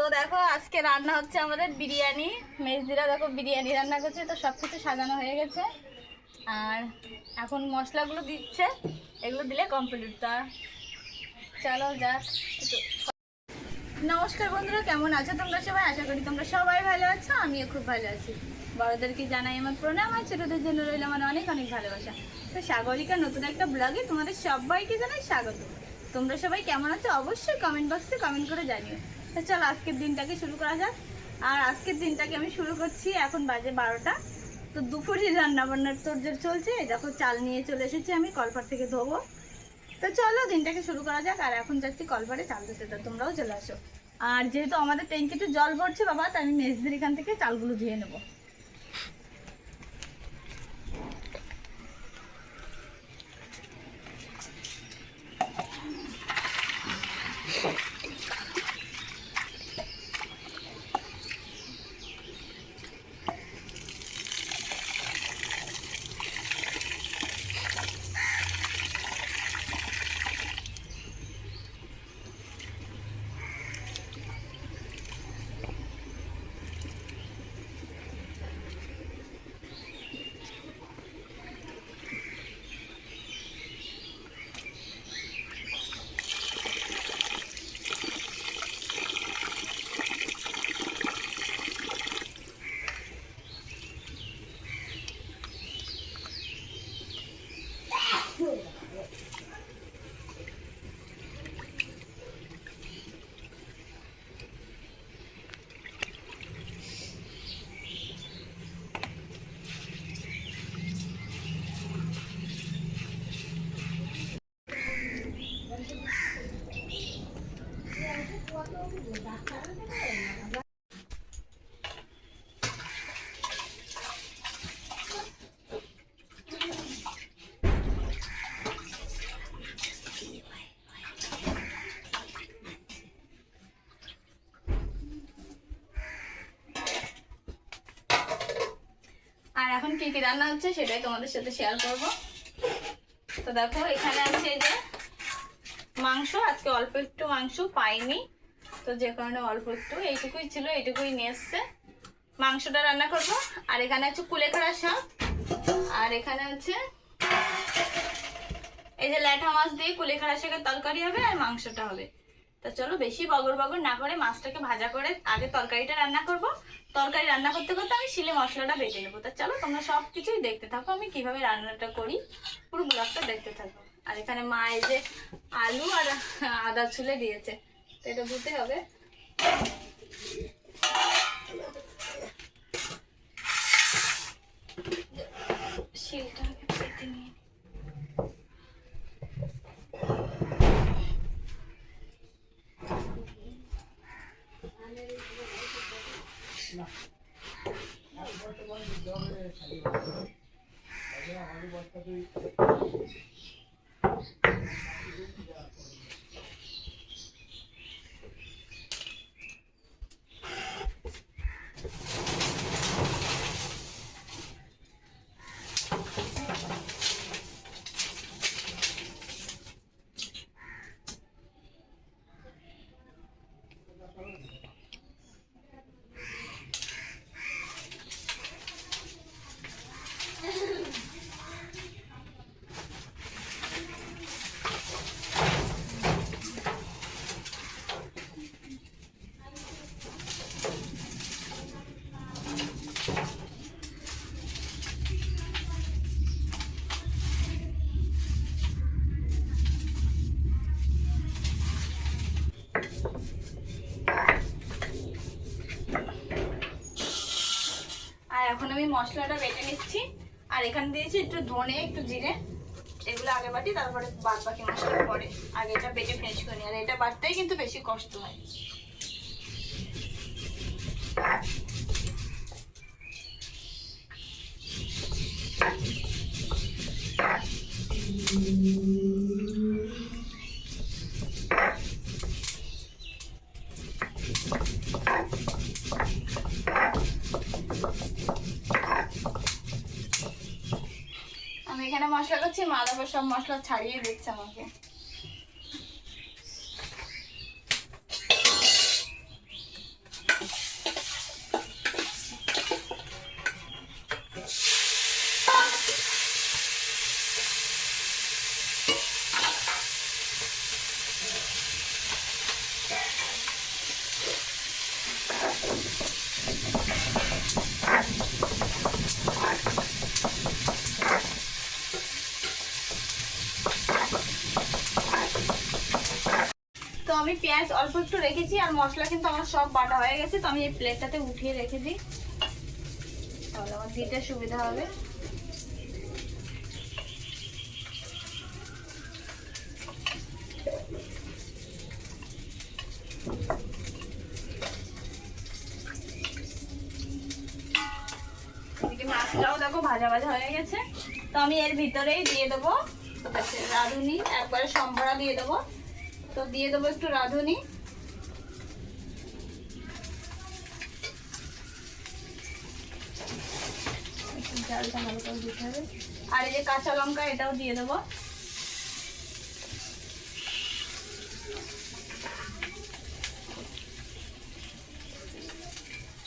তো দেখো, আজকে রান্না হচ্ছে আমাদের বিরিয়ানি। মেজদিরা দেখো বিরিয়ানি রান্না করছে, তো সব কিছু সাজানো হয়ে গেছে। আর এখন মশলাগুলো দিচ্ছে, এগুলো দিলে কমপ্লিট তা চলো যাক নমস্কার বন্ধুরা, কেমন আছো তোমরা সবাই? আশা করি তোমরা সবাই ভালো আছো, আমিও খুব ভালো আছি। বড়দেরকে জানাই আমার প্রণাম, আর ছোটদের জন্য রইল আমার অনেক অনেক ভালোবাসা। তো সাগরিকা, নতুন একটা ব্লগে তোমাদের সবাইকে জানাই স্বাগত। তোমরা সবাই কেমন আছো? অবশ্যই কমেন্ট বক্সে কমেন্ট করে জানিও। তো চলো, আজকের দিনটাকে শুরু করা যাক। আর আজকের দিনটাকে আমি শুরু করছি এখন বাজে বারোটা। তো দুপুরে রান্না বান্নার তোরজোর চলছে দেখো চাল নিয়ে চলে এসেছি আমি কলপার থেকে ধোবো। তো চলো, দিনটাকে শুরু করা যাক। আর এখন যাচ্ছি কলপারে চাল ধুতে, তো তোমরাও চলে আসো। আর যেহেতু আমাদের ট্যাঙ্কিতে জল ভরছে বাবা, তাই আমি মেজদের এখান থেকে চালগুলো ধুয়ে নেব। এখন কি কি রান্না হচ্ছে সেটাই তোমাদের সাথে শেয়ার করব। তো দেখো, এখানে আছে যে মাংস, আজকে অল্প একটু মাংস পাইনি, তো যে কারণে অল্প একটু। এইটুকুই ছিল, এইটুকুই নিয়ে এসছে। মাংসটা রান্না করব। আর এখানে আছে কুলেখাড়া শাক, আর এখানে আছে এই যে ল্যাঠা মাছ দিয়ে কুলেখাড়া শাকের তরকারি হবে আর মাংসটা হবে। তা চলো বেশি বগর বগর না করে মাছটাকে ভাজা করে আগে তরকারিটা রান্না করব। তরকারি রান্না করতে করতে আমি শিলে মশলাটা বেটে নেব। তা চলো তোমরা সব কিছুই দেখতে থাকো, আমি কীভাবে রান্নাটা করি, পুরো ব্লগটা দেখতে থাকো। আর এখানে মা এই যে আলু আর আদা ছুলে দিয়েছে, তো এটা ধুতে হবে। শিলটা আগে বেটে নিয়ে নিই। আর এখন আমি মশলাটা বেটে নিচ্ছি। আর এখানে দিয়েছি একটু ধনে, একটু জিরে। এগুলো আগে বাটি, তারপরে বাদ বাকি মশলা পরে। আগে এটা বেটে ফ্রেশ করি আর এটা বাটতেই কিন্তু বেশি কষ্ট হয় আমি এখানে মশলা করছি মা তারপর সব মশলা ছাড়িয়ে দিচ্ছে আমাকে। পেঁয়াজ অল্প একটু রেখেছি আর মশলা কিন্তু আমার সব বাটা হয়ে গেছে তো আমি এই প্লেটটাতে উঠিয়ে রেখে দিই তাহলে আমার দিতে সুবিধা হবে। মাছটাও দেখো ভাজা ভাজা হয়ে গেছে। তো আমি এর ভিতরেই দিয়ে দেবো। আচ্ছা, রাঁধুনি একবারে সম্বরা দিয়ে দেবো। তো দিয়ে দেবো একটু রাঁধুনি। আর এই যে কাঁচা লঙ্কা, এটাও দিয়ে দেবো।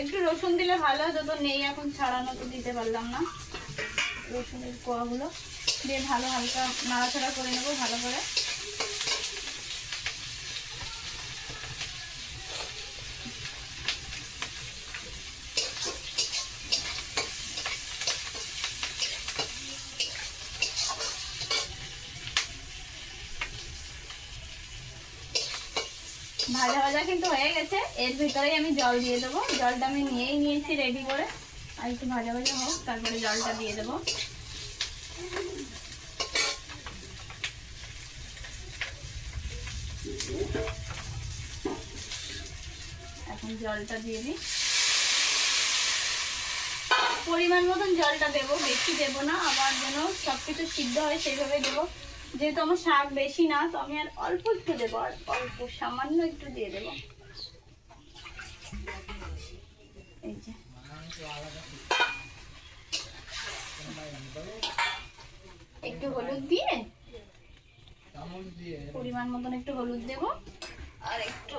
একটু রসুন দিলে ভালো হতো তো নেই এখন ছাড়ানো তো দিতে পারলাম না। রসুনের কোয়াগুলো দিয়ে ভালো হালকা নাড়াচাড়া করে নেব ভালো করে ভাজা ভাজা হয়ে গেছে এর ভিতরেই আমি জল দিয়ে দেবো। জলটা আমি নিয়েই নিয়েছি রেডি করে। আর একটু ভাজা ভাজা হোক, তারপরে জলটা দিয়ে দেবো। এখন জলটা দিয়ে দিই। পরিমাণ মতন জলটা দেবো, বেশি দেবো না, আবার যেন সব কিছু সিদ্ধ হয় সেইভাবে দেবো। যেহেতু আমার শাক বেশি না, তো আমি আর অল্প একটু দেবো, আর অল্প সামান্য একটু দিয়ে দেবো। একটু হলুদ দিয়ে? পরিমাণ মতন একটু হলুদ দেবো। আর একটু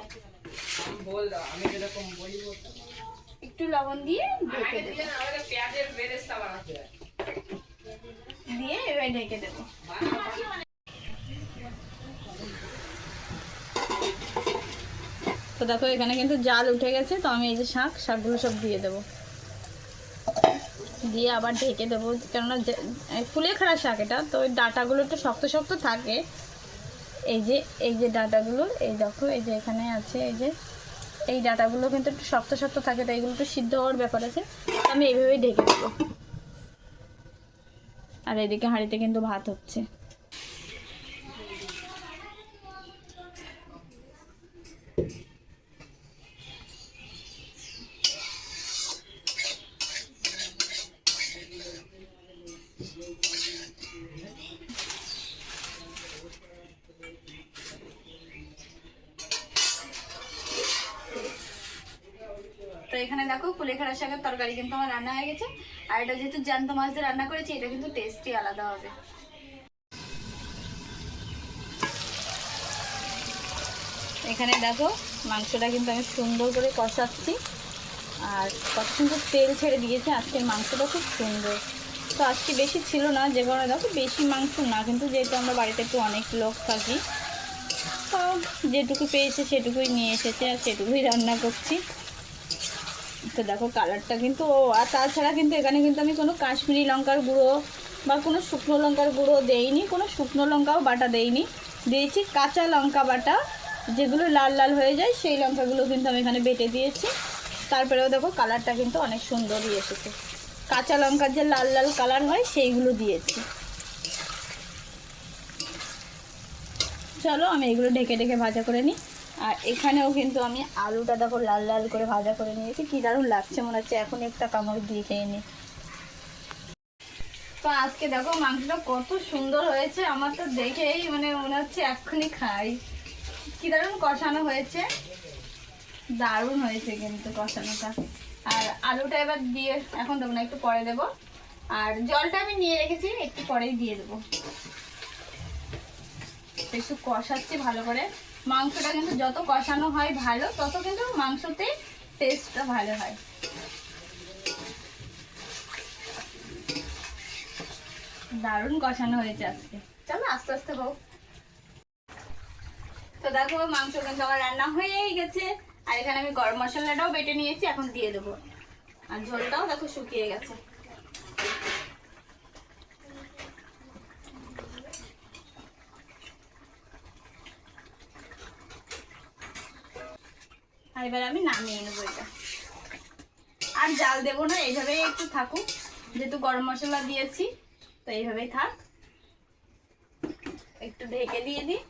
একটু লবণ দিয়ে ঢেকে দিয়ে এবার ঢেকে দেবো। তো দেখো, এখানে কিন্তু জাল উঠে গেছে, তো আমি এই যে শাক, শাকগুলো সব দিয়ে দেবো। দিয়ে আবার ঢেকে দেবো, কেননা ফুলে খাড়া শাক এটা, তো ওই ডাটাগুলো একটু শক্ত শক্ত থাকে। এই যে এই যে ডাটাগুলো, এই দেখো, এই যে এখানে আছে, এই যে, এই ডাটাগুলো কিন্তু একটু শক্ত শক্ত থাকে, তো এইগুলো একটু সিদ্ধ হওয়ার ব্যাপার আছে আমি এইভাবেই ঢেকে দেবো। আর এদিকে হাঁড়িতে কিন্তু ভাত হচ্ছে তো এখানে দেখো কুলেখাড়া শাকের তরকারি কিন্তু আমার রান্না হয়ে গেছে। আর এটা যেহেতু জ্যান্ত মাছ দিয়ে রান্না করেছি, এটা কিন্তু টেস্টই আলাদা হবে। এখানে দেখো, মাংসটা কিন্তু আমি সুন্দর করে কষাচ্ছি। আর কত সুন্দর তেল ছেড়ে দিয়েছে, আজকের মাংসটা খুব সুন্দর। তো আজকে বেশি ছিল না, যে কারণে দেখো বেশি মাংস না, কিন্তু যেহেতু আমরা বাড়িতে একটু অনেক লোক থাকি, তো যেটুকু পেয়েছে সেটুকুই নিয়ে এসেছে আর সেটুকুই রান্না করছি। তো দেখো কালারটা কিন্তু, ও, আর তাছাড়া কিন্তু এখানে কিন্তু আমি কোনো কাশ্মীরি লঙ্কার গুঁড়ো বা কোনো শুকনো লঙ্কার গুঁড়ো দেইনি, কোনো শুকনো লঙ্কাও বাটা দেইনি। দিয়েছি কাঁচা লঙ্কা বাটা, যেগুলো লাল লাল হয়ে যায় সেই লঙ্কাগুলো কিন্তু আমি এখানে বেটে দিয়েছি। তারপরেও দেখো কালারটা কিন্তু অনেক সুন্দরই এসেছে। কাঁচা লঙ্কার যে লাল লাল কালার হয় সেইগুলো দিয়েছি। চলো আমি এগুলো ঢেকে ঢেকে ভাজা করে নিই। আর এখানেও কিন্তু আমি আলুটা দেখো লাল লাল করে ভাজা করে নিয়েছি। কি দারুণ লাগছে মনে হচ্ছে, এখন একটা কামড় দিয়ে খেয়ে নিই তো আজকে দেখো মাংসটা কত সুন্দর হয়েছে, আমার তো দেখেই মানে মনে হচ্ছে এক্ষুনি খাই। কি দারুণ কষানো হয়েছে। দারুণ হয়েছে কিন্তু কষানোটা। আর আলুটা এবার দিয়ে, এখন দেবো না, একটু পরে দেবো। আর জলটা আমি নিয়ে রেখেছি, একটু পরেই দিয়ে দেবো। একটু কষাচ্ছি ভালো করে। মাংসটা কিন্তু যত কষানো হয় ভালো, তত কিন্তু মাংসতে টেস্টটা ভালো হয়। দারুণ কষানো হয়েছে আজকে। চলো আস্তে আস্তে হোক তো দেখো, মাংস কিন্তু আমার রান্না হয়েই গেছে। আর এখানে আমি গরম মশলাটাও বেটে নিয়েছি, এখন দিয়ে দেবো। আর ঝোলটাও দেখো শুকিয়ে গেছে। এবার আমি নামিয়ে নেব এটা। আর জাল দেবো না, এইভাবেই একটু থাকুক। যেহেতু গরম মশলা দিয়েছি, তো এইভাবেই থাক। একটু ঢেকে দিয়ে দিই।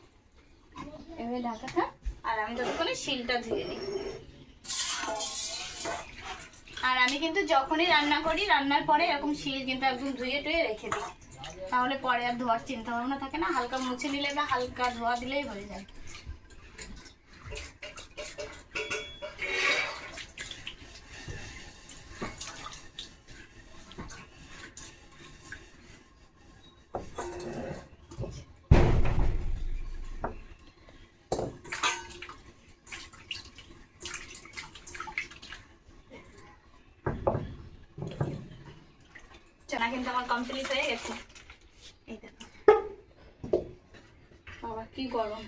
এভাবে ঢাকা থাক। আর আমি ততক্ষণে শিলটা ধুয়ে দিই আর আমি কিন্তু যখনই রান্না করি, রান্নার পরে এরকম শিল কিন্তু একদম ধুয়ে টুয়ে রেখে দিই। তাহলে পরে আর ধোয়ার চিন্তা ভাবনা থাকে না, হালকা মুছে নিলে বা হালকা ধোয়া দিলেই হয়ে যায়। চানা কিন্তু আমার কমপ্লিট হয়ে গেছে। এই দেখো। বাবা কি গরম।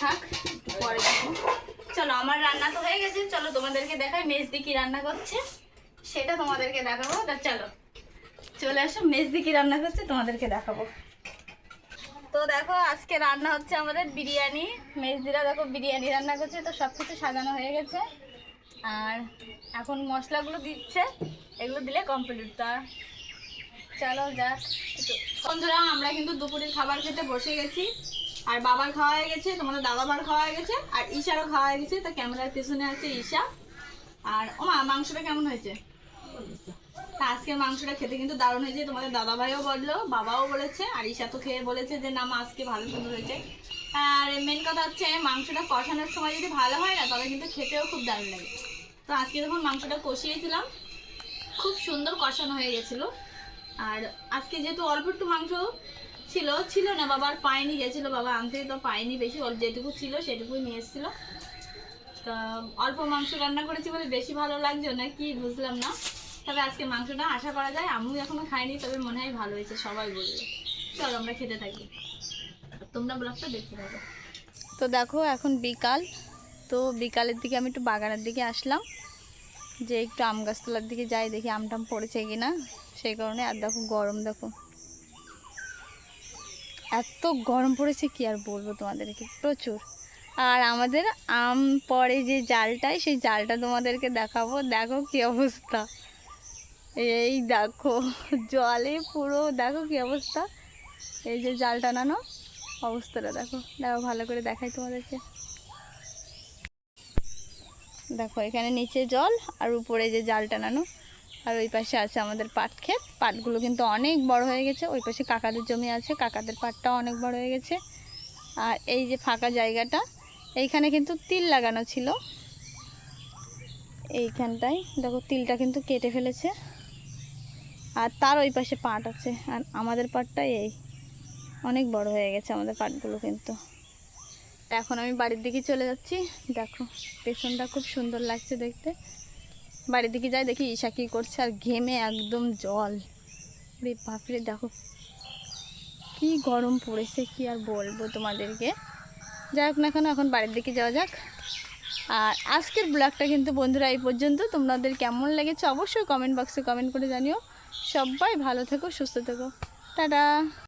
থাক পরে চলো, আমার রান্না তো হয়ে গেছে। চলো, তোমাদেরকে দেখাই মেজদি কি রান্না করছে। সেটা তোমাদেরকে দেখাবো। তা চলো, চলে আসো, মেজদি কি রান্না করছে তোমাদেরকে দেখাবো। তো দেখো, আজকে রান্না হচ্ছে আমাদের বিরিয়ানি। মেজদিরা দেখো বিরিয়ানি রান্না করছে, তো সব কিছু সাজানো হয়ে গেছে। আর এখন মশলাগুলো দিচ্ছে, এগুলো দিলে কমপ্লিট তা চলো, যাক। বন্ধুরা, আমরা কিন্তু দুপুরের খাবার খেতে বসে গেছি। আর বাবার খাওয়া হয়ে গেছে, তোমাদের দাদাবার খাওয়া হয়ে গেছে, আর ঈশারও খাওয়া হয়ে গেছে, তা ক্যামেরার পেছনে আছে ঈশা। আর ও মা, মাংসটা কেমন হয়েছে? তা আজকের মাংসটা খেতে কিন্তু দারুণ হয়েছে, তোমাদের দাদা ভাইও বলল, বাবাও বলেছে, আর ঈশা তো খেয়ে বলেছে যে, না মা, আজকে ভালো সুন্দর হয়েছে। আর মেন কথা হচ্ছে, মাংসটা কষানোর সময় যদি ভালো হয় না, তবে কিন্তু খেতেও খুব দারুণ লাগে। তো আজকে যখন মাংসটা কষিয়েছিলাম, খুব সুন্দর কষানো হয়ে গেছিল। আর আজকে যেহেতু অল্প একটু মাংস ছিল ছিল না বাবার পায়নি, গেছিল, বাবা আনতে তো পায়নি বেশি অল্প যেটুকু ছিল সেটুকুই নিয়ে এসেছিল। তা অল্প মাংস রান্না করেছি বলে বেশি ভালো লাগছে না কি বুঝলাম না। তবে আজকে মাংসটা আশা করা যায় আমি এখনও খাইনি তবে মনে হয় ভালো হয়েছে, সবাই বলবে। চলো আমরা খেতে থাকি। তোমরা ব্লগটা দেখতে থাকো। তো দেখো, এখন বিকাল। তো বিকালের দিকে আমি একটু বাগানের দিকে আসলাম। যে একটু আম গাছতলার দিকে যাই, দেখি আম টাম পড়েছে কিনা, সেই কারণে। আর দেখো, গরম দেখো। এত গরম পড়েছে, কি আর বলব তোমাদেরকে? প্রচুর। আর আমাদের আম পড়ে যে জালটায়, সেই জালটা তোমাদেরকে দেখাবো। দেখো কি অবস্থা। এই দেখো, জলে পুরো, দেখো কি অবস্থা। এই যে জাল টানানো অবস্থাটা দেখো। দেখো, ভালো করে দেখাই তোমাদেরকে। দেখো, এখানে নিচে জল আর উপরে যে জাল টানানো আর ওই পাশে আছে আমাদের পাট ক্ষেত। পাটগুলো কিন্তু অনেক বড় হয়ে গেছে। ওই পাশে কাকাদের জমি আছে। কাকাদের পাটটাও অনেক বড় হয়ে গেছে। আর এই যে ফাঁকা জায়গাটা, এইখানে কিন্তু তিল লাগানো ছিল। এইখানটায় দেখো তিলটা কিন্তু কেটে ফেলেছে। আর তার ওই পাশে পাট আছে। আর আমাদের পাটটা এই। অনেক বড় হয়ে গেছে আমাদের পাটগুলো কিন্তু। এখন আমি বাড়ির দিকে চলে যাচ্ছি। দেখো, পেছনটা খুব সুন্দর লাগছে দেখতে। বাড়ির দিকে যাই, দেখি ঈশা কী করছে আর ঘেমে একদম জল। রে বাপরে, দেখো কি গরম পড়েছে, কি আর বলব তোমাদেরকে। যাই হোক না কেন, এখন বাড়ির দিকে যাওয়া যাক। আর আজকের ব্লগটা কিন্তু বন্ধুরা, এই পর্যন্ত। তোমাদের কেমন লেগেছে অবশ্যই কমেন্ট বক্সে কমেন্ট করে জানিও। সবাই ভালো থেকো, সুস্থ থেকো। টাটা।